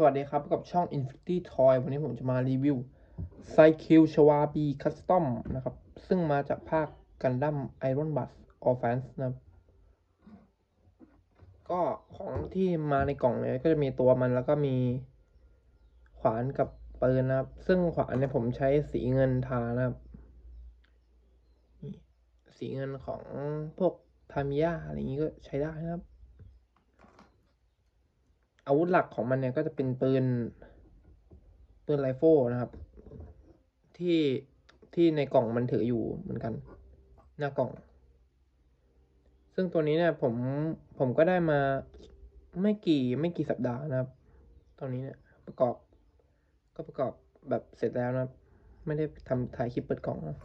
สวัสดีครับกับช่อง Infinity Toy วันนี้ผมจะมารีวิวไซคิวชวาบีคัสตอมนะครับ ซึ่งมาจากภาคกันดั้มไอรอนบัสออฟแฟนส์นะครับ ก็ของที่มาในกล่องเนี่ยก็จะมีตัวมันแล้วก็มีขวานกับปืนนะครับ ซึ่งขวานเนี่ยผมใช้สีเงินทานะครับ สีเงินของพวกทามิยาอะไรอย่างนี้ก็ใช้ได้นะครับ อาวุธหลักของมันเนี่ยก็จะเป็นปืนปืนไรเฟิลนะครับ ที่ที่ในกล่องมันถืออยู่เหมือนกัน หน้ากล่อง ซึ่งตัวนี้เนี่ยผมผมก็ได้มาไม่กี่ไม่กี่สัปดาห์นะครับตอนนี้เนี่ยประกอบ ก็ประกอบแบบเสร็จแล้วนะครับ ไม่ได้ทำถ่ายคลิปเปิดกล่องนะ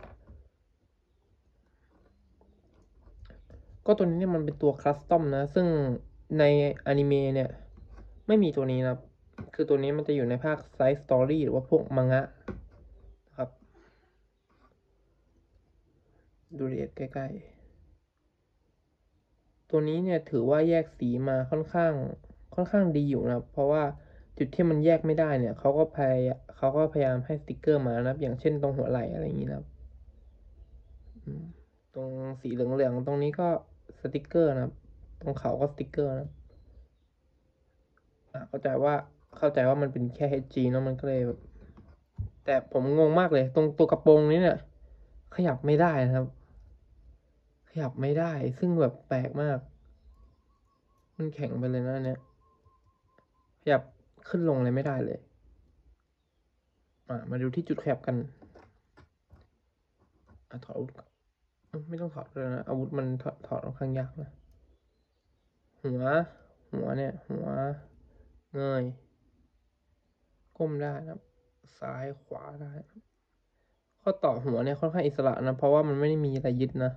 ก็ตัวนี้เนี่ยมันเป็นตัวคัสตอมนะ ซึ่งในอนิเมะเนี่ย ไม่มีตัวนี้นะครับ คือตัวนี้มันจะอยู่ในภาคไซส์สตอรี่หรือว่าพวกมังงะนะครับ ดูเอียดใกล้ๆ ตัวนี้เนี่ยถือว่าแยกสีมาค่อนข้างค่อนข้างดีอยู่นะครับ เพราะว่าจุดที่มันแยกไม่ได้เนี่ยเขาก็พยายเขาก็พยายามให้สติกเกอร์มานะครับ อย่างเช่นตรงหัวไหล่อะไรอย่างนี้นะครับตรงสีเหลืองๆตรงนี้ก็สติกเกอร์นะครับ ตรงเขาก็สติกเกอร์นะครับอะ เข้าใจว่าเข้าใจว่ามันเป็นแค่ HG เนอะมันก็เลยแบบแต่ผมงงมากเลย ตรงตัวกระโปรงนี้เนี่ย ขยับไม่ได้นะครับ ขยับไม่ได้ซึ่งแบบแปลกมาก มันแข็งไปเลยนะเนี่ย ขยับขึ้นลงเลยไม่ได้เลยอะมาดูที่จุดขยับกันอะถอดอาวุธไม่ต้องถอดเลยนะอาวุธมันถอดถอดค่อนข้างยากนะหัวหัวเนี่ย หัว เงย ก้มได้นะครับ ซ้ายขวาได้ข้อต่อหัวเนี่ยค่อนข้างอิสระนะ เพราะว่ามันไม่ได้มีอะไรยึดนะ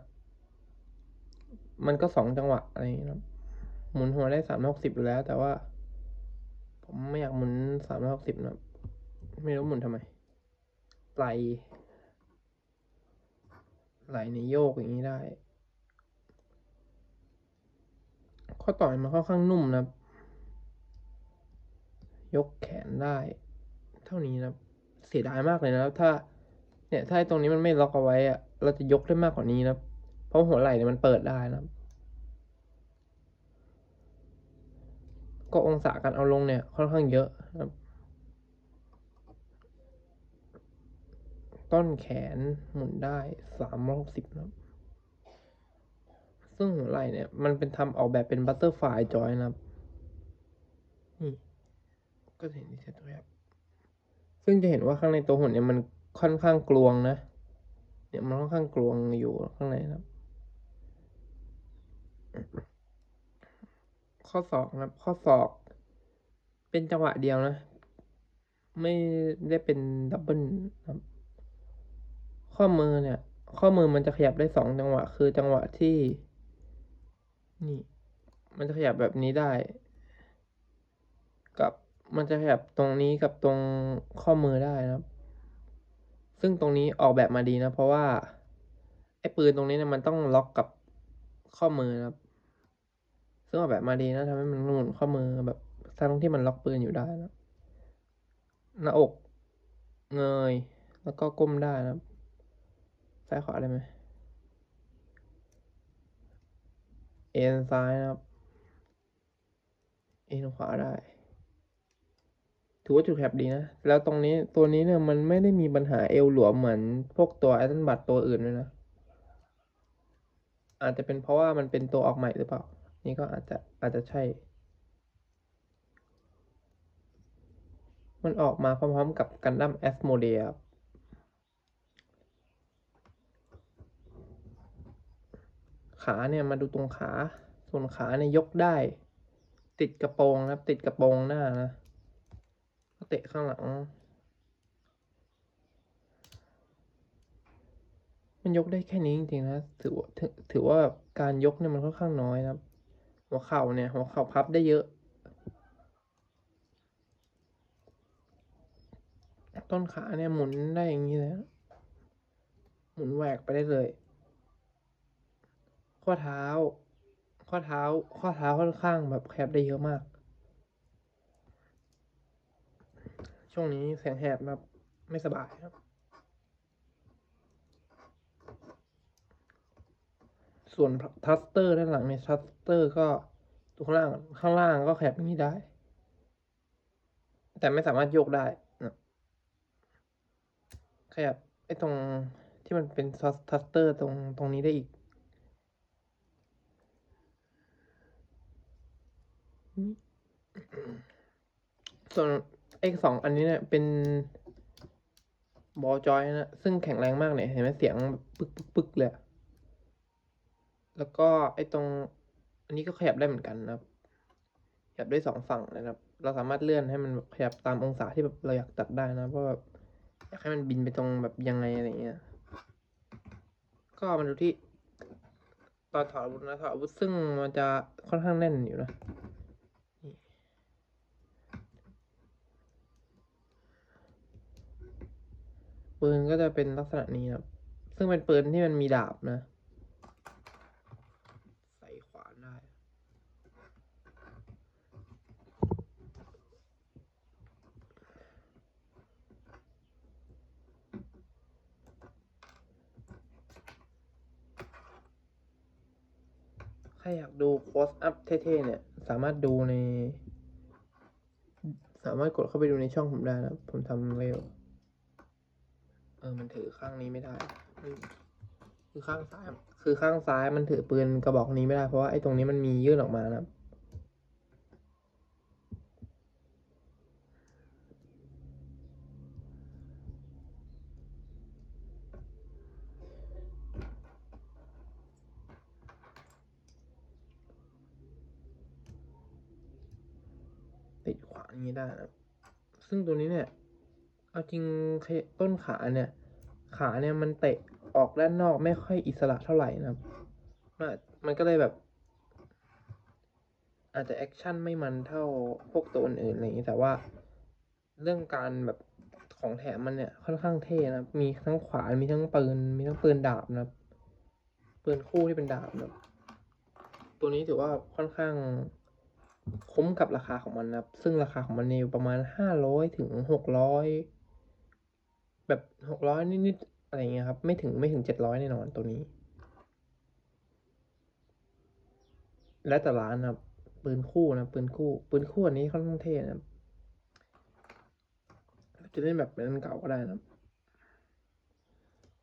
มันก็สองจังหวะอะไรอย่างเงี้ยนะครับ หมุนหัวได้สามร้อยหกสิบอยู่แล้ว แต่ว่า ผมไม่อยากหมุนสามร้อยหกสิบนะไม่รู้หมุนทำไม ไหล ไหลในโยกอย่างนี้ได้ ข้อต่อมันค่อนข้างนุ่มนะครับ ยกแขนได้ เท่านี้นะเสียดายมากเลยนะครับ ถ้าเนี่ยถ้าตรงนี้มันไม่ล็อกเอาไว้อะเราจะยกได้มากกว่านี้นะครับเพราะหัวไหล่เนี่ยมันเปิดได้นะก็องศาการเอาลงเนี่ยค่อนข้างเยอะนะครับ ต้นแขนหมุนได้สามร้อยหกสิบนะครับ ซึ่งหัวไหล่เนี่ยมันเป็นทำออกแบบเป็นบัตเตอร์ฟลายจอยนะครับ ก็จะเห็นที่เซตตัวครับซึ่งจะเห็นว่าข้างในตัวหุ่นเนี่ยมันค่อนข้างกลวงนะ เนี่ยมันค่อนข้างกลวงอยู่ข้างในครับ ข้อศอกนะครับ ข้อศอก เป็นจังหวะเดียวนะ ไม่ได้เป็นดับเบิลครับ ข้อมือเนี่ย ข้อมือมันจะขยับได้สองจังหวะ คือจังหวะที่ นี่ มันจะขยับแบบนี้ได้ มันจะขยับตรงนี้กับตรงข้อมือได้นะครับ ซึ่งตรงนี้ออกแบบมาดีนะ เพราะว่าไอ้ปืนตรงนี้เนี่ยมันต้องล็อกกับข้อมือนะครับ ซึ่งออกแบบมาดีนะทำให้มันหมุนข้อมือแบบทั้งที่มันล็อกปืนอยู่ได้นะ หน้าอกเงยแล้วก็ก้มได้นะครับซ้ายขวาได้ไหมเอ็นซ้ายนะครับ เอ็นขวาได้ ถือว่าจุดแคบดีนะ แล้วตรงนี้ตัวนี้เนี่ยมันไม่ได้มีปัญหาเอวหลวมเหมือนพวกตัวไอตันบัตตัวอื่นเลยนะ อาจจะเป็นเพราะว่ามันเป็นตัวออกใหม่หรือเปล่า นี่ก็อาจจะอาจจะใช่ มันออกมาพร้อมๆกับกันดั้มแอสโมเดียครับขาเนี่ยมาดูตรงขา ส่วนขาเนี่ยยกได้ ติดกระโปรงนะครับ ติดกระโปรงหน้านะ เตะข้างหลัง มันยกได้แค่นี้จริงๆนะ ถือว่าถือว่าการยกเนี่ยมันค่อนข้างน้อยนะครับ หัวเข่าเนี่ยหัวเข่าพับได้เยอะ ต้นขาเนี่ยหมุนได้อย่างนี้เลยหมุนแหวกไปได้เลย ข้อเท้า ข้อเท้า ข้อเท้าค่อนข้างแบบแคบได้เยอะมาก ช่วงนี้เสียงแหบครับ ไม่สบายครับ ส่วนทัสเตอร์ด้านหลังเนี่ยทัสเตอร์ก็ตัวข้างล่างข้างล่างก็แขยับอย่างนี้ได้ แต่ไม่สามารถโยกได้นะขยับไอ้ตรงที่มันเป็นทัสเตอร์ตรงตรงนี้ได้อีกส่วน ไอ้สองอันนี้เนี่ยเป็นบอจอยนะซึ่งแข็งแรงมากเนี่ยเห็นไหมเสียงปึกปึกปึกเลยแล้วก็ไอ้ตรง อันนี้ก็ขยับได้เหมือนกันนะครับ ขยับได้สองฝั่งนะครับ เราสามารถเลื่อนให้มันแบบขยับตามองศาที่แบบเราอยากตัดได้นะเพราะแบบอยากให้มันบินไปตรงแบบยังไงอะไรเงี้ย ก็มาดูที่ตอนถอดอาวุธนะถอดอาวุธซึ่งมันจะค่อนข้างแน่นอยู่นะ ปืนก็จะเป็นลักษณะนี้ครับ ซึ่งเป็นปืนที่มันมีดาบนะ ใส่ขวานได้ ใครอยากดูโคสอัพเท่ๆเนี่ย สามารถดูใน สามารถกดเข้าไปดูในช่องผมได้นะ ผมทำไว้ อยู่เออมันถือข้างนี้ไม่ได้ คือข้างซ้าย คือข้างซ้ายมันถือปืนกระบอกนี้ไม่ได้ เพราะว่าไอ้ตรงนี้มันมียื่นออกมานะครับติดขวางอย่างนี้ได้นะครับซึ่งตัวนี้เนี่ย เอาจริงต้นขาเนี่ย ขาเนี่ยมันเตะออกด้านนอกไม่ค่อยอิสระเท่าไหร่นะครับมันมันก็เลยแบบ อาจจะแอคชั่นไม่มันเท่าพวกตัวอื่นๆอะไรอย่างนี้แต่ว่า เรื่องการแบบของแถมมันเนี่ยค่อนข้างเท่นะครับมีทั้งขวานมีทั้งปืนมีทั้งปืนดาบนะครับปืนคู่ที่เป็นดาบนะครับตัวนี้ถือว่าค่อนข้างคุ้มกับราคาของมันนะครับซึ่งราคาของมันเนี่ยอยู่ประมาณห้าร้อยถึงหกร้อย แบบหกร้อยนิดๆอะไรเงี้ยครับ ไม่ถึงไม่ถึงเจ็ดร้อยแน่นอนตัวนี้ แล้วแต่ร้านนะปืนคู่นะปืนคู่ ปืนคู่อันนี้ค่อนข้างเท่นะจะเล่นแบบเป็นอันเก่าก็ได้นะ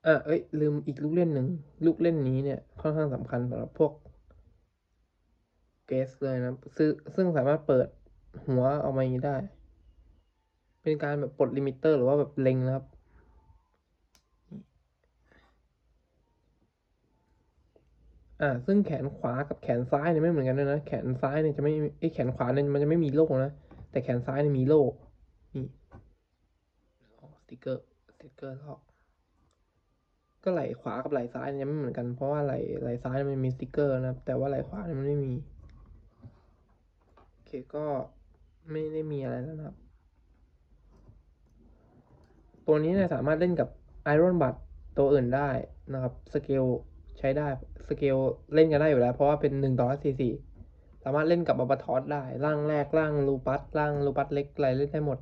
อะเอ้ย ลืมอีกลูกเล่นหนึ่งลูกเล่นนี้เนี่ย ค่อนข้างสำคัญสำหรับพวกเกสเลยนะซึ่งซึ่งสามารถเปิดหัวออกมาอย่างนี้ได้ เป็นการแบบปลดลิมิเตอร์หรือว่าแบบเล็งนะครับ อ่าซึ่งแขนขวากับแขนซ้ายเนี่ยไม่เหมือนกันด้วยนะ แขนซ้ายเนี่ยจะไม่ไอแขนขวาเนี่ยมันจะไม่มีโล่นะ แต่แขนซ้ายเนี่ยมีโล่ นี่สติกเกอร์ สติกเกอร์ลอกก็ไหล่ขวากับไหล่ซ้ายเนี่ยไม่เหมือนกัน เพราะว่าไหล่ไหล่ซ้ายมันมีสติกเกอร์นะครับ แต่ว่าไหล่ขวาเนี่ยมันไม่มี โอเคก็ไม่ได้มีอะไรแล้วนะครับ ตัวนี้เนี่ยสามารถเล่นกับไอรอนบัตตัวอื่นได้นะครับ สเกล ช้ได้สเกลเล่นกันได้อยู่แล้ว เพราะว่าเป็นหนึ่งต่อสี่สี่สามารถเล่นกับอัลบาทอสได้ร่างแรกร่างลูปัสร่างลูปัสเล็กอะไรเล่นได้หมด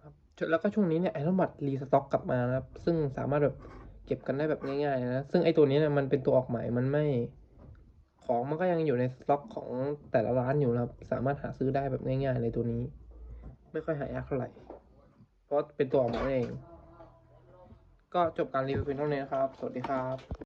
ครับแล้วก็ช่วงนี้เนี่ยไอรอนบัตรีสต็อกกลับมานะครับ ซึ่งสามารถแบบเก็บกันได้แบบง่ายๆนะซึ่งไอตัวนี้เนี่ยมันเป็นตัวออกใหม่มันไม่ ของมันก็ยังอยู่ในสต็อกของแต่ละร้านอยู่นะครับ สามารถหาซื้อได้แบบง่ายๆเลยตัวนี้ ไม่ค่อยหายากเท่าไหร่เพราะเป็นตัวออกมาเองก็จบการรีวิวเพียงเท่านี้นะครับ สวัสดีครับ